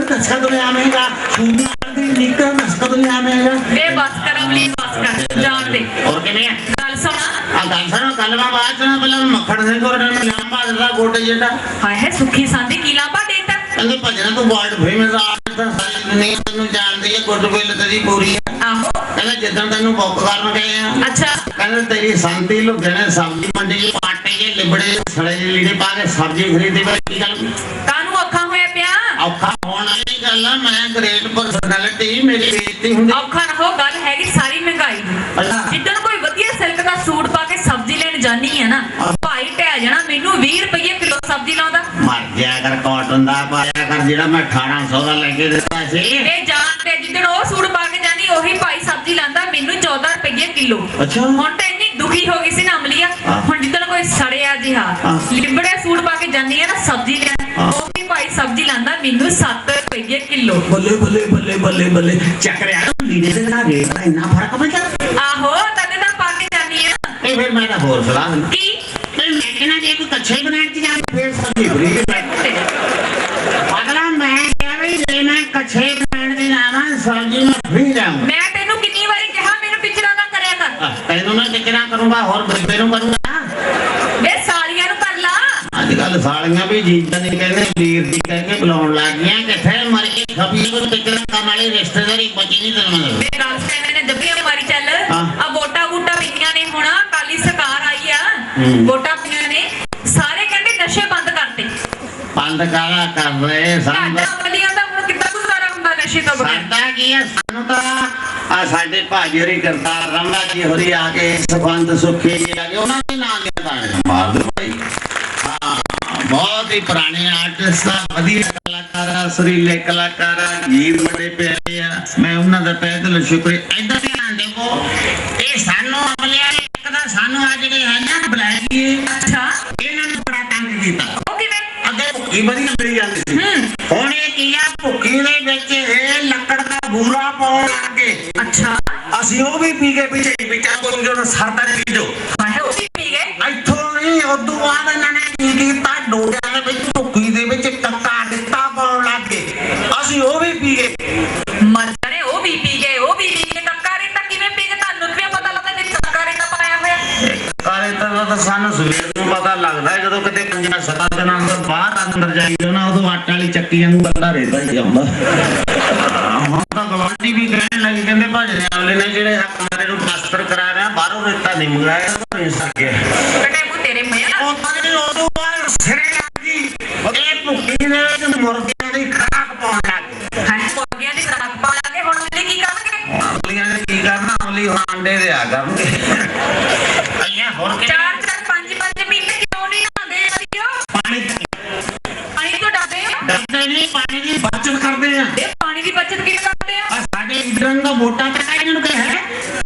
ਦੱਸ ਕਦੋਂ ਲਿਆਵੇਂਗਾ। ਸ਼ੂਗਰ ਦੀ ਨੀਕਰ ਦੱਸ ਕਦੋਂ ਲਿਆਵੇਂਗਾ। ਵੇ ਬਸ ਕਰ ਅਮਲੀ ਬਸ ਕਰ ਜਾਣ ਦੇ। ਹੋਰ ਕਿਵੇਂ ਆ? ਗੱਲ ਸੁਣ। ਆ ਗੱਲ ਸੁਣੋ ਕੱਲ ਮੈਂ ਬਾਅਦ ਚ ਨਾ ਪਹਿਲਾਂ ਮੱਖਣ ਸਿੰਘ ਕੋਲ ਨੇ ਲੰਬਾ ਦਾ ਗੋਡੇ ਜਿਹੜਾ। ਹਾਏ ਹੈ ਸੁੱਖੀ ਸਾਂਦੀ ਕੀ ਲਾਂਬਾ ਦੇਤਾ ਕਹਿੰਦੇ ਭਜਣਾ ਤੂੰ ਵਰਲਡ ਫੇਮਸ ਆਰਟਿਸਟ ਸਾਰੀ ਦੁਨੀਆ ਤੈਨੂੰ ਜਾਣਦੀ ਹੈ ਗੁੱਡ ਵਿਲ ਤੇਰੀ ਪੂਰੀ ਹੈ ਆਹੋ। ਕਹਿੰਦਾ ਜਿੱਦਾਂ ਤੈਨੂੰ ਬੁੱਕ ਕਰਨ ਗਏ ਆ। ਅੱਛਾ। ਕਹਿੰਦੇ ਤੇਰੀ ਸੰਤੀ ਲੁਧਿਆਣੇ ਸਬਜ਼ੀ ਮੰਡੀ 'ਚ ਪਾਟੇ ਲਿਬੜੇ ਸੜੇ ਲੀੜੇ ਪਾ ਕੇ ਸਬਜ਼ੀ ਖਰੀਦੀ ਕੀ ਗੱਲ? ਕਾਨੂੰ ਔਖਾ ਹੋਇਆ ਪਿਆ? ਔਖਾ ਹੋਣ ਵਾਲੀ ਗੱਲ ਆ ਮੈਂ ਗ੍ਰੇਟ ਪਰਸਨੈਲਿਟੀ ਮੇਰੀ ਬੇਇੱਜ਼ਤੀ ਹੁੰਦੀ। ਔਖਾ ਨਾ ਹੋ ਗੱਲ ਹੈਗੀ ਸਾਰੀ ਮਹਿੰਗਾਈ ਦੀ। ਜਿੱਦਣ ਕੋਈ ਵਧੀਆ ਸਿਲਕ ਦਾ ਸੂਟ ਪਾ ਕੇ ਸਬਜ਼ੀ ਲੈਣ ਜਾਨੀ ਹੈ ਨਾ ਭਾਈ ਟਹਿ ਜਾਣਾ ਮੈਨੂੰ 20 ਰੁਪਏ ਕਿਲੋ ਸਬਜ਼ੀ ਲਾਉਂਦਾ। ਮਰ ਜਿਆ ਕਰ ਕਾਟਨ ਦਾ ਪਾਇਆ ਕਰ ਜਿਹੜਾ ਮੈਂ 1800 ਦਾ ਲੈ ਕੇ ਦਿੱਤਾ ਸੀ। ਇਹ ਜਾਣ ਤੇ ਜਿੱਦਣ ਉਹ ਸੂਟ ਪਾ ਕੇ ਜਾਨੀ ਉਹੀ ਭਾਈ ਸਬਜ਼ੀ ਲਾਂਦਾ ਮੈਨੂੰ 14 ਰੁਪਏ ਕਿਲੋ। ਅੱਛਾ। ਹੁਣ ਤਾਂ ਇੰਨੀ ਦੁਖੀ ਹੋ ਗਈ ਸੀ ਨਾ ਅਮਲੀਆ ਹਾਂ। ਹੁਣ ਜਿੱਦਣ ਕੋਈ ਹਾਂ। ਸੂਟ ਪਾ ਕੇ ਜਾਨੀ ਆ ਨਾ ਸਬਜ਼ੀ ਲੈਣ। ਹਾਂ। ਉਹ ਵੀ ਭਾਈ ਸਬਜ਼ੀ ਲਾਂਦਾ ਮੈਨੂੰ 7 ਰੁਪਏ ਕਿਲੋ। ਬੱਲੇ ਬੱਲੇ ਬੱਲੇ ਬੱਲੇ ਬੱਲੇ। ਚੱਕ ਰਿਆ ਲੀੜੇ ਦੇ ਨਾਲ ਰੇਟ ਦਾ ਇੰਨਾ ਫ਼ਰਕ ਪੈਂਦਾ ਆਹੋ ਤਦੇ ਤਾਂ ਪਾ ਕੇ ਜਾਨੀ ਆ। ਇਹ ਫਿਰ ਮੈਂ ਤਾਂ ਹੋਰ ਸਲਾਹ ਦਿੰਦਾ। ਕੀ? ਨਹੀਂ ਮੈਂ ਕਹਿੰਦਾ ਜੇ ਕੋਈ ਕੱਛੇ ਬਣਾਉਣ ਚ ਜਾਵੇ ਫਿਰ ਸਬਜ਼ੀ ਫਰੀ ਅਗਲਾ ਮੈਂ ਕਿਹਾ ਵੀ ਜੇ ਮੈਂ ਕੱਛੇ ਬਣਾਉਣ ਦੇ ਜਾਵਾਂ ਸਬਜ਼ੀ ਮੈਂ ਫਰੀ ਜਾਵਾਂ ਮੈਂ ਤੈਨੂੰ ਕਿੰਨੀ ਵਾਰੀ ਕਿਹਾ ਮੈਨੂੰ ਪਿਛੜਾ ਨਾ ਕਰਿਆ ਕਰ। ਤੈਨੂੰ ਮੈਂ ਕਿਹਨਾਂ ਕਰੂੰਗਾ ਹੋਰ ਬੇਬੇ ਨੂੰ ਕਰੂੰਗਾ ਵੇ ਸਾਲੀਆਂ ਨੂੰ ਕਰ ਲਾ ਅੱਜ ਕੱਲ ਸਾਲੀਆਂ ਵੀ ਜੀਤਾਂ ਨਹੀਂ ਕਹਿੰਦੇ ਵੀਰ ਦੀ ਕਹਿ ਕੇ ਬੁਲਾਉਣ ਲੱਗ ਗਈਆਂ ਕਿੱਥੇ ਮਰ ਕੇ ਖਪੀ ਨੂੰ ਟਿਕਣ ਕਰਨ ਵਾਲੀ ਰਿਸ਼ਤੇਦਾਰੀ ਬਚੀ ਨਹੀਂ ਤੈਨੂੰ ਮੈਂ ਮੇਰੇ ਗੱਲ ਸੁਣ ਨੇ ਜੱਬੀਆਂ ਮਾਰੀ ਚੱਲ। ਆ ਵੋਟਾਂ ਵੋਟਾਂ ਪਈਆਂ ਨੇ ਹੁਣ ਕਾਲੀ ਸਰਕਾਰ ਆਈ ਆ। ਵੋਟਾਂ ਪਈਆਂ ਨੇ। ਸਾਰੇ ਕਹਿੰਦੇ ਨਸ਼ੇ ਬੰਦ ਕਰਤੇ। ਬੰਦ ਕਾਲਾ ਕਰ ਰਹੇ ਸਾਡਾ ਸਾਨੂੰ ਅਮਲੀਆਂ ਦਾ ਹੁਣ ਕਿੱਦਾਂ ਗੁਜ਼ਾਰਾ ਹੁੰਦਾ ਨਸ਼ੇ ਤੋਂ ਬਗੈਰ? ਸਾਡਾ ਕੀ ਹੈ ਸਾਨੂੰ ਤਾਂ ਆ ਸਾਡੇ ਭਾਜੀ ਹੋਰੀ ਕਰਤਾਰ ਰਮਲਾ ਜੀ ਹੋਰੀ ਆ ਕੇ ਸਬੰਧ ਸੁਖੀ ਜੀ ਆ ਕੇ ਉਹਨਾਂ ਦੇ ਨਾਂ ਦੇ ਤਾਂ ਮਾਰ ਦੋ ਭਾਈ ਹਾਂ। ਬਹੁਤ ਹੀ ਪੁਰਾਣੇ ਆਰਟਿਸਟ ਆ ਵਧੀਆ ਕਲਾਕਾਰ ਆ ਸੁਰੀਲੇ ਕਲਾਕਾਰ ਆ ਗੀਤ ਬੜੇ ਪਿਆਰੇ ਆ। ਮੈਂ ਉਹਨਾਂ ਦਾ ਤਹਿ ਦਿਲੋਂ ਸ਼ੁਕਰ ਇਦਾਂ ਧਿਆਨ ਦੇਵੋ ਇਹ ਸਾਨੂੰ ਅਮਲਿਆ ਇੱਕ ਦਾ ਸਾਨੂੰ ਆ ਜਿਹੜੇ ਹੈ ਨਾ ਬਲੈਕੀ ਅੱਛਾ। ਇਹਨਾਂ ਨੂੰ ਬੜਾ ਤੰਗ ਕੀਤਾ। ਉਹ ਕਿਵੇਂ ਅੱਗੇ ਭੁੱਖੀ ਬੜੀ ਮਿਲ ਜਾਂਦੀ ਸੀ ਹੁਣ ਇਹ ਕੀ ਆ ਭੁੱਖੀ ਦੇ ਵਿੱਚ ਇਹ ਲੱਕੜ ਦਾ ਬੂਰਾ ਪਾਉਣ ਲੱਗ ਅੱਛਾ। ਅਸੀਂ ਉਹ ਵੀ ਪੀ ਕੇ ਪਿੱਛੇ ਵਿਚਾਰ ਕੋਲ ਜੋ ਸਰਦਾ ਪੀ ਜੋ ਹਾਏ ਉਹ ਵੀ ਪੀ ਗਏ ਇੱਥੋਂ ਨਹੀਂ ਉਦੋਂ ਬਾਅਦ ਇਹਨਾਂ ਨੇ ਕੀ ਕੀਤਾ ਡੋਡਿਆਂ ਦੇ ਵਿੱਚ ਭੁੱਖੀ ਦੇ ਵਿੱਚ ਕੱਕਾ ਦਿੱਤਾ ਪਾਉਣ ਲੱਗ ਗਏ ਅਸੀਂ ਉਹ ਵੀ ਪੀ ਗਏ ਮਰ ਜਾਣੇ ਉਹ ਵੀ ਪੀ ਗਏ ਉਹ ਵੀ ਪੀ ਗਏ ਕੱਕਾਰੇ ਤਾਂ ਕਿਵੇਂ ਪੀ ਗਏ ਤੁਹਾਨੂੰ ਕਿਵੇਂ ਪਤਾ ਲੱਗਾ ਕਿ ਕੱਕਾਰੇ ਤਾਂ ਪਾਇਆ ਹੋਇਆ ਕਾਲੇ ਤਾਂ ਤਾਂ ਸਾਨੂੰ ਸਵੇਰ ਨੂੰ ਪਤਾ ਲੱਗਦਾ ਹੈ ਜਦੋਂ ਕਿਤੇ ਪੰਜਾਂ ਸੱਤਾਂ ਦਿਨਾਂ ਅੰਦਰ ਬਾਹਰ ਅੰਦਰ ਜਾਈਦਾ ਨਾ ਉਦੋਂ ਆਟਾ ਵਾਲੀ ਚੱਕੀ ਵਾਂਗੂ ਬੰਦਾ ਰਹਿਦਾ ਹੀ ਆਉਂਦਾ ਹੁਣ ਤਾਂ ਗਵਾਂਢੀ ਵੀ ਕਹਿਣ ਭਾਜਨੇ ਵਾਲੇ ਨੇ ਜਿਹੜੇ ਹੱਕ ਮਾਰੇ ਨੂੰ ਪਲਾਸਟਰ ਕਰਾ ਰਿਹਾ ਬਾਹਰੋਂ ਰੇਤਾ ਨਹੀਂ ਮੰਗਾਇਆ ਘਰੇ ਸਕੇ ਕਟੇ ਮੂੰ ਤੇਰੇ ਮਿਆਂ ਉਹ ਤਾਂ ਜਿਹੜੀ ਉਦੋਂ ਬਾਅਦ ਸਿਰੇ ਲੱਗ ਗਈ। ਇਹ ਭੁੱਖੀ ਦੇ ਵਿੱਚ ਮੁਰਗੀਆਂ ਦੀ ਖਰਾਕ ਪਾਉਣ ਲੱਗ ਹਾਏ ਮੁਰਗੀਆਂ ਦੀ ਖਰਾਕ ਪਾ ਲਾਂਗੇ ਹੁਣ ਅਮਲੀ ਕੀ ਕਰਨਗੇ? ਅਮਲੀਆਂ ਨੇ ਕੀ ਕਰਨਾ? ਅਮਲੀ ਹੁਣ ਆਂਡੇ ਦੇ ਆ ਕਰਨਗੇ। ਅਈਆ ਹੋਰ ਕੀ ਚਾਰ ਚਾਰ ਪੰਜ ਪੰਜ ਮਹੀਨੇ ਕਿਉਂ ਨਹੀਂ ਆਉਂਦੇ ਅੜਿਓ ਪਾਣੀ ਪਾਣੀ ਤੋਂ ਡਰਦੇ ਹੋ ਡਰਦੇ ਨਹੀਂ ਪਾਣੀ ਦੀ ਬਚਤ ਕਰਦੇ ਆ ਇਹ ਪਾਣੀ ਦੀ ਬਚਤ ਕਿਵੇਂ ਕਰਦੇ ਆ ਆ ਸਾਡੇ ਇਧਰਾਂ ਦਾ ਵੋਟਾਂ ਤੇ ਇਹਨਾਂ ਨੂੰ ਕਹੇ ਹੈ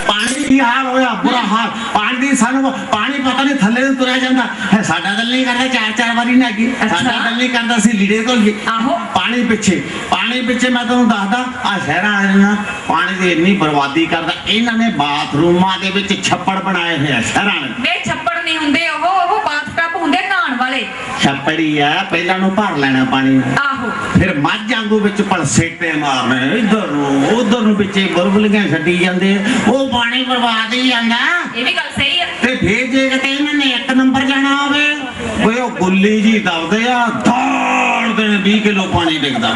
ਪਾਣੀ ਦੀ ਕੀ ਹਾਲ ਹੋਇਆ ਬੁਰਾ ਹਾਲ ਪਾਣੀ ਦੀ ਸਾਨੂੰ ਪਾਣੀ ਪਤਾ ਨਹੀਂ ਥੱਲੇ ਨੂੰ ਤੁਰਿਆ ਜਾਂਦਾ ਹੈ ਸਾਡਾ ਦਿਲ ਨਹੀਂ ਕਰਦਾ ਚਾਰ ਚਾਰ ਵਾਰੀ ਨਾ ਕੀ ਅੱਛਾ। ਸਾਡਾ ਦਿਲ ਨਹੀਂ ਕਰਦਾ ਸੀ ਲੀੜੇ ਕੋਲ ਆਹੋ। ਪਾਣੀ ਪਿੱਛੇ। ਪਾਣੀ ਪਿੱਛੇ ਮੈਂ ਤੁਹਾਨੂੰ ਦੱਸਦਾ ਆ ਸ਼ਹਿਰਾਂ ਵਾਲੇ ਨਾ ਪਾਣੀ ਦੀ ਇੰਨੀ ਬਰਬਾਦੀ ਕਰਦਾ। ਇਹਨਾਂ ਨੇ ਬਾਥਰੂਮਾਂ ਦੇ ਵਿੱਚ ਛੱਪੜ ਬਣਾਏ ਹੋਏ ਆ ਸ਼ਹਿਰਾਂ ਨੇ ਵੇ ਛੱਪੜ ਨਹੀਂ ਹੁੰਦੇ ਉਹ ਉਹ ਬਾਥਟਬ ਹੁੰਦੇ ਨਹਾਉਣ ਵਾਲੇ। ਛੱਪੜੀ ਆ ਪਹਿਲਾਂ ਨੂੰ ਭਰ ਲੈਣਾ ਪਾਣੀ ਆਹੋ। ਫਿਰ ਮੱਝ ਵਾਂਗੂ ਵਿੱਚ ਪਲਸੇਟੇ ਮਾਰਨੇ। ਇੱਧਰ ਨੂੰ ਉਧਰ ਨੂੰ ਵਿੱਚੇ ਬੁਲਬੁਲੀਆਂ ਛੱਡੀ ਜਾਂਦੇ ਉਹ ਪਾਣੀ ਬਰਬਾਦ ਹੀ ਜਾਂਦਾ। ਇਹ ਵੀ ਗੱਲ ਸਹੀ ਫੇਰ ਜੇ ਕਿਤੇ ਇਹਨਾਂ ਨੇ ਇੱਕ ਨੰਬਰ ਜਾਣਾ ਹੋਵੇ, ਓਏ ਉਹ ਗੁੱਲੀ ਜੀ ਦਬਦੇ ਆ ਦੌੜਦੇ ਨੇ 20 ਕਿਲੋ ਪਾਣੀ ਡਿੱਗਦਾ।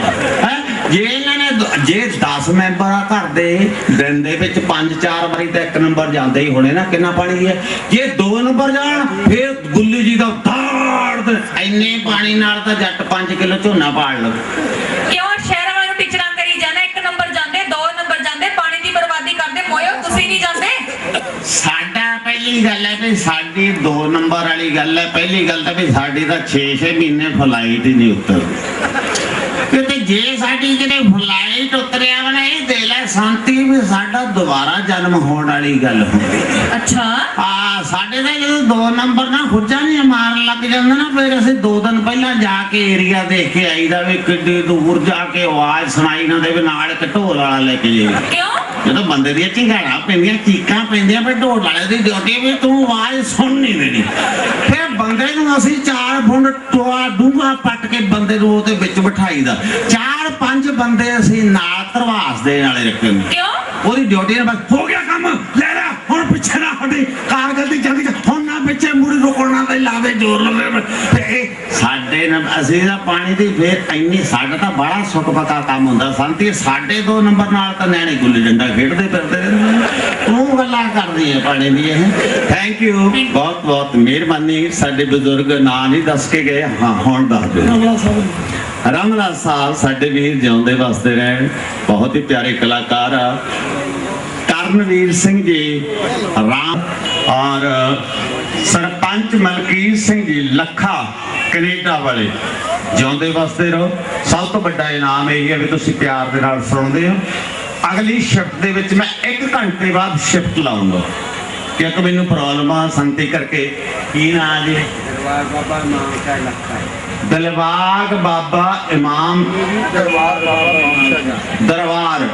ਹੈ? ਜੇ ਇਹਨਾਂ ਨੇ ਜੇ 10 ਮੈਂਬਰ ਆ ਘਰ ਦੇ, ਦਿਨ ਦੇ ਵਿੱਚ 5-4 ਵਾਰੀ ਤਾਂ ਇੱਕ ਨੰਬਰ ਜਾਂਦੇ ਹੀ ਹੋਣੇ ਨਾ, ਕਿੰਨਾ ਪਾਣੀ ਹੈ? ਜੇ ਦੋ ਨੰਬਰ ਜਾਣ, ਫੇਰ ਗੁੱਲੀ ਜੀ ਦਾ ਦੌੜਦੇ ਇੰਨੇ ਪਾਣੀ ਨਾਲ ਤਾਂ ਜੱਟ 5 ਕਿਲੋ ਝੋਨਾ ਪਾੜ ਲਵੇ। ਪਹਿਲੀ ਗੱਲ ਹੈ ਵੀ ਸਾਡੀ 2 ਨੰਬਰ ਵਾਲੀ ਗੱਲ ਹੈ। ਪਹਿਲੀ ਗੱਲ ਤਾਂ ਵੀ ਸਾਡੀ ਤਾਂ 6-6 ਮਹੀਨੇ ਫਲਾਈਟ ਹੀ ਨਹੀਂ ਉਤਰ। ਕਿਤੇ ਜੇ ਸਾਡੀ ਕਿਤੇ ਫਲਾਈਟ ਉਤਰਿਆ ਵਾ ਨਾ ਇਹ ਦੇ ਲੈ ਸ਼ਾਂਤੀ ਵੀ ਸਾਡਾ ਦੁਬਾਰਾ ਜਨਮ ਹੋਣ ਵਾਲੀ ਗੱਲ ਹੁੰਦੀ ਅੱਛਾ। ਆ ਸਾਡੇ ਦਾ ਜਦੋਂ 2 ਨੰਬਰ ਨਾ ਖੁੱਜਾ ਨਹੀਂ ਮਾਰਨ ਲੱਗ ਜਾਂਦਾ ਨਾ ਫਿਰ ਅਸੀਂ 2 ਦਿਨ ਪਹਿਲਾਂ ਜਾ ਕੇ ਏਰੀਆ ਦੇਖ ਕੇ ਆਈਦਾ ਵੀ ਕਿੱਡੀ ਦੂਰ ਜਾ ਕੇ ਆਵਾਜ਼ ਸੁਣਾਈ ਨਾ ਦੇਵੇ ਨਾਲ ਇੱਕ ਢੋਲ ਵਾਲਾ ਲੈ ਕੇ ਜਾਈਏ ਕਿਉਂ? ਜਦੋਂ ਬੰਦੇ ਦੀਆਂ ਝਿੰਗਾੜਾ ਪੈਂਦੀਆਂ ਚੀਕਾਂ ਪੈਂਦੀਆਂ ਫਿਰ ਢੋਲ ਵਾਲੇ ਦੀ ਡਿਊਟੀ ਵੀ ਤੂੰ ਆਵਾਜ਼ ਸੁਣ ਨਹੀਂ। ਦੇਣੀ ਫਿਰ ਬੰਦੇ ਨੂੰ ਅਸੀਂ 4 ਫੁੱਟ ਟੋਆ ਡੂੰਘਾ ਪੱਟ ਕੇ ਬੰਦੇ ਨੂੰ ਉਹਦੇ ਵਿੱਚ ਬਿਠਾਈਦਾ। ਚਾਰ ਪੰਜ ਬੰਦੇ ਅਸੀਂ ਨਾਲ ਧਰਵਾਸ ਦੇ ਨਾਲੇ ਰੱਖੇ ਕਿਉਂ? ਉਹਦੀ ਡਿਊਟੀ ਨੇ ਬਸ ਹੋ ਗਿਆ ਕੰਮ ਲੈ ਲੈ ਹੁਣ ਪਿੱਛੇ ਨਾ ਹਟੀ ਕਾਰਗਲ ਦੀ ਜਲਦੀ ਚ- ਹੁਣ ਨਾ ਰੁਕਣਾ ਤੇ ਲਾਵੇ ਜ਼ੋਰ ਲਵੇ ਸਾਡੇ ਨਾਲ ਅਸੀਂ ਦਾ ਪਾਣੀ ਦੀ ਫੇਰ ਇੰਨੀ ਸਾਡਾ ਤਾਂ ਬੜਾ ਸੁੱਕ ਪਤਾ ਕੰਮ ਹੁੰਦਾ। ਸੰਤੀ ਸਾਡੇ ਦੋ ਨੰਬਰ ਨਾਲ ਤਾਂ ਨਿਆਣੇ ਗੁੱਲੀ ਡੰਡਾ ਖੇਡਦੇ ਫਿਰਦੇ। ਤੂੰ ਗੱਲਾਂ ਕਰਦੀ ਹੈ ਪਾਣੀ ਦੀ ਇਹ। ਥੈਂਕ ਯੂ ਬਹੁਤ ਬਹੁਤ ਮਿਹਰਬਾਨੀ। ਸਾਡੇ ਬਜ਼ੁਰਗ ਨਾਂ ਨਹੀਂ ਦੱਸ ਕੇ ਗਏ। ਹਾਂ ਹੁਣ ਦੱਸ ਦਿਓ। ਰਾਮਲਾ ਸਾਹਿਬ। ਸਾਡੇ ਵੀਰ ਜਿਉਂਦੇ ਵਸਦੇ ਰਹਿਣ। ਬਹੁਤ ਹੀ ਪਿਆਰੇ ਕਲਾਕਾਰ ਆ। ਕਰਨਵੀਰ ਸਿੰਘ ਜੀ ਰਾਮ ਔਰ ਸਰਪੰਚ ਪੰਚ ਮਲਕੀਤ ਸਿੰਘ ਜੀ, ਲੱਖਾ, ਕੈਨੇਡਾ ਵਾਲੇ। ਜਿਉਂਦੇ ਵਸਦੇ ਰਹੋ। ਸਭ ਤੋਂ ਵੱਡਾ ਇਨਾਮ ਇਹ ਹੈ ਵੀ ਤੁਸੀਂ ਪਿਆਰ ਦੇ ਨਾਲ ਸੁਣਦੇ ਹੋ। ਅਗਲੀ ਸ਼ਿਫਟ ਦੇ ਵਿੱਚ ਮੈਂ 1 ਘੰਟੇ ਬਾਅਦ ਸ਼ਿਫਟ ਲਾਉਂਗਾ। ਕਿਉਂਕਿ ਮੈਨੂੰ ਪ੍ਰੋਬਲਮ ਆ ਸੰਤੀ ਕਰਕੇ ਕੀ ਨਾਂ ਜੀ? ਦਰਬਾਰ ਬਾਬਾ ਨਾਨਕ ਹੈ ਲੱਖਾ ਦਿਲਬਾਗ ਬਾਬਾ ਇਮਾਮ ਦਰਬਾਰ।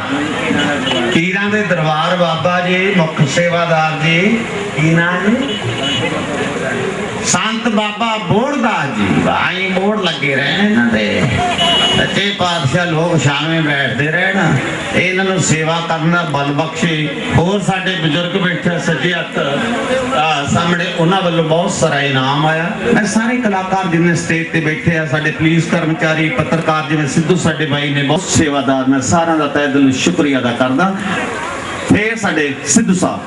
ਪੀਰਾਂ ਦੇ ਦਰਬਾਰ ਬਾਬਾ ਜੀ, ਮੁੱਖ ਸੇਵਾਦਾਰ ਜੀ ਕੀ ਨਾਮ ਸੰਤ ਬਾਬਾ ਬੋੜਦਾਸ ਜੀ ਭਾਈ ਮੋੜ ਲੱਗੇ ਰਹੇ ਇਹਨਾਂ ਦੇ। ਸੱਚੇ ਪਾਤਸ਼ਾਹ ਲੋਕ ਸ਼ਾਮੇ ਬੈਠਦੇ ਰਹਿਣ ਇਹਨਾਂ ਨੂੰ ਸੇਵਾ ਕਰਨ ਦਾ ਬਲ ਬਖਸ਼ੇ। ਹੋਰ ਸਾਡੇ ਬਜ਼ੁਰਗ ਬੈਠੇ ਸੱਜੇ ਹੱਥ ਸਾਹਮਣੇ ਉਹਨਾਂ ਵੱਲੋਂ ਬਹੁਤ ਸਾਰਾ ਇਨਾਮ ਆਇਆ। ਮੈਂ ਸਾਰੇ ਕਲਾਕਾਰ ਜਿੰਨੇ ਸਟੇਜ ਤੇ ਬੈਠੇ ਆ, ਸਾਡੇ ਪੁਲਿਸ ਕਰਮਚਾਰੀ, ਪੱਤਰਕਾਰ ਜਿਵੇਂ ਸਿੱਧੂ ਸਾਡੇ ਬਾਈ ਨੇ ਬਹੁਤ ਸੇਵਾਦਾਰ ਮੈਂ ਸਾਰਿਆਂ ਦਾ ਤਹਿ ਦਿਲ ਸ਼ੁਕਰੀਆ ਅਦਾ ਕਰਦਾ। ਫੇਰ ਸਾਡੇ ਸਿੱਧੂ ਸਾਹਿਬ।